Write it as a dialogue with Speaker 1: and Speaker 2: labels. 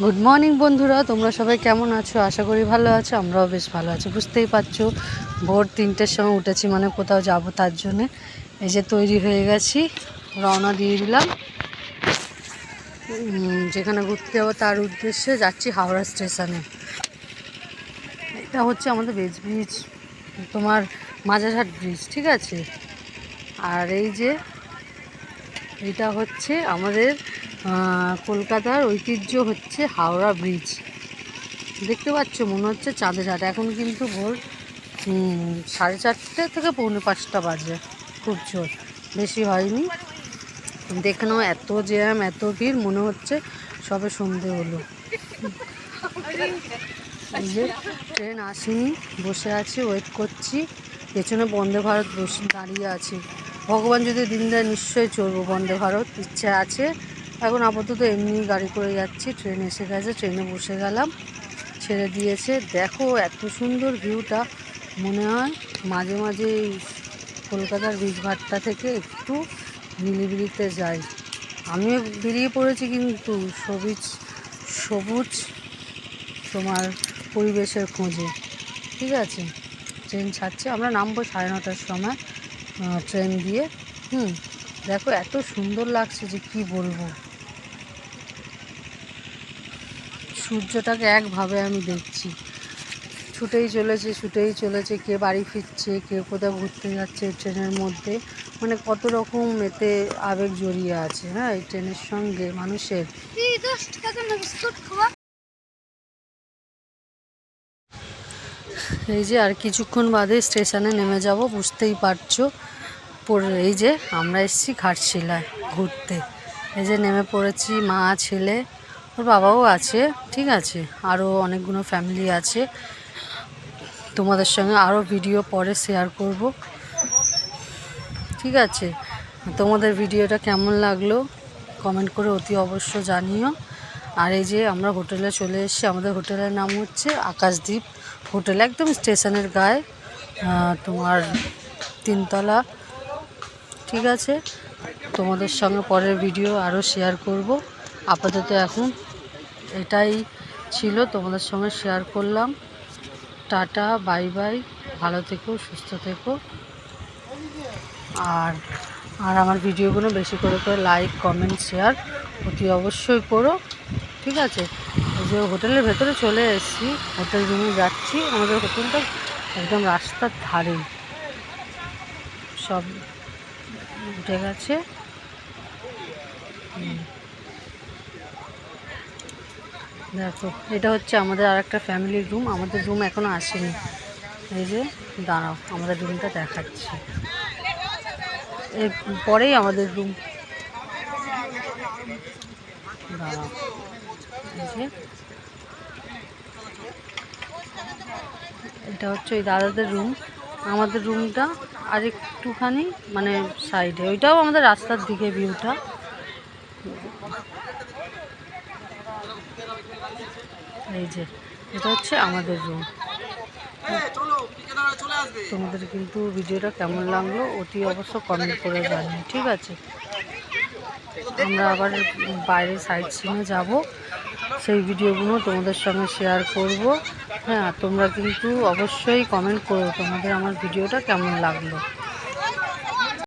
Speaker 1: Good morning বন্ধুরা। তোমরা সবাই কেমন আছো? আশা করি ভালো আছো, আমরাও বেশ ভালো আছি। বুঝতেই পারছ, ভোর তিনটের সময় উঠেছি মানে কোথাও যাব তার জন্যে। এই যে তৈরি হয়ে গেছি, রওনা দিয়ে দিলাম। যেখানে ঘুরতে যাব তার উদ্দেশ্যে যাচ্ছি হাওড়া স্টেশনে। এটা হচ্ছে আমাদের বেজ ব্রিজ তোমার মাঝারহাট ব্রিজ ঠিক আছে? আর এই যে এটা হচ্ছে আমাদের কলকাতার ঐতিহ্য হচ্ছে হাওড়া ব্রিজ। দেখতে পাচ্ছ, মনে হচ্ছে চাঁদের হাট এখন কিন্তু ভোর সাড়ে চারটে থেকে পৌনে পাঁচটা বাজে। খুব জোর। বেশি হয়নি। দেখে নাও, এত জ্যাম, এত ভিড়, মনে হচ্ছে সবে সন্ধে হলো। যে ট্রেন আসেনি, বসে আছি ওয়েট করছি। পেছনে বন্দে ভারত বসে দাঁড়িয়ে আছে। ভগবান যদি দিন দেয় নিশ্চয়ই চলবো, বন্দে ভারত, ইচ্ছে আছে। এখন আপাতত এমনি গাড়ি করে যাচ্ছি, ট্রেন এসে গেছে, ট্রেনে বসে গেলাম। ছেড়ে দিয়েছে। দেখো এত সুন্দর ভিউটা, মনে হয় মাঝে মাঝে কলকাতার বীজঘাটটা থেকে একটু নিলিবিলিতে যাই। আমিও বেরিয়ে পড়েছি কিন্তু সবুজ সবুজ তোমার পরিবেশের খোঁজে। ঠিক আছে? ট্রেন ছাড়ছে। আমরা নামবো সাড়ে নটার সময়। ট্রেন দিয়ে। হুম, দেখো এত সুন্দর লাগছে যে কি বলব। সূর্যটাকে একভাবে আমি দেখছি। ছুটেই চলেছে ছুটেই চলেছে, কে বাড়ি ফিরছে, কে কোথাও ঘুরতে যাচ্ছে ট্রেনের মধ্যে। মানে কত রকম এতে আবেগ জড়িয়ে আছে হ্যাঁ? এই ট্রেনের সঙ্গে মানুষের এই যে আর কিছুক্ষণ বাদে স্টেশনে নেমে যাব, বুঝতেই পারছ। এই যে আমরা এসেছি ঘাটশিলায় ঘুরতে। এই যে নেমে পড়েছি মা, ছেলে, ওর বাবাও আছে, ঠিক আছে। আরও অনেকগুলো ফ্যামিলি আছে। তোমাদের সঙ্গে আরও ভিডিও পরে শেয়ার করব। ঠিক আছে? তোমাদের ভিডিওটা কেমন লাগল? কমেন্ট করে অতি অবশ্য জানিও। আর এই যে আমরা হোটেলে চলে এসেছি, আমাদের হোটেলের নাম হচ্ছে আকাশদ্বীপ। হোটেল একদম স্টেশনের গায়ে তোমার তিনতলা, ঠিক আছে? তোমাদের সঙ্গে পরের ভিডিও আরও শেয়ার করব। আপাতত এখন এটাই ছিল, তোমাদের সঙ্গে শেয়ার করলাম। টাটা বাই বাই ভালো থেকো, সুস্থ থেকো। আর আর আমার ভিডিওগুলো বেশি করে করে লাইক কমেন্ট শেয়ার অতি অবশ্যই করো, ঠিক আছে? যে হোটেলের ভেতরে চলে এসেছি, হোটেল রুমে যাচ্ছি। আমাদের হোটেলটা একদম রাস্তার ধারে। সব উঠে গেছে। দেখো, এটা হচ্ছে আমাদের আর একটা ফ্যামিলির রুম আমাদের রুম এখনও আসেনি। এই যে, দাঁড়াও আমাদের রুমটা দেখাচ্ছি। এর পরেই আমাদের রুম দাঁড়াও। এটা হচ্ছে ওই দাদাদের রুম আমাদের রুমটা আর একটুখানি মানে সাইডে ওইটাও আমাদের রাস্তার দিকে ভিউটা এই যে, এটা হচ্ছে আমাদের রুম তোমাদের কিন্তু ভিডিওটা কেমন লাগল, অতি অবশ্য কমেন্ট করে জানিও, ঠিক আছে? আমরা আবার বাইরে সাইড সিনে যাব। সেই ভিডিওগুলো তোমাদের সঙ্গে শেয়ার করব। হ্যাঁ তোমরা কিন্তু অবশ্যই কমেন্ট করো তোমাদের আমার ভিডিওটা কেমন লাগল।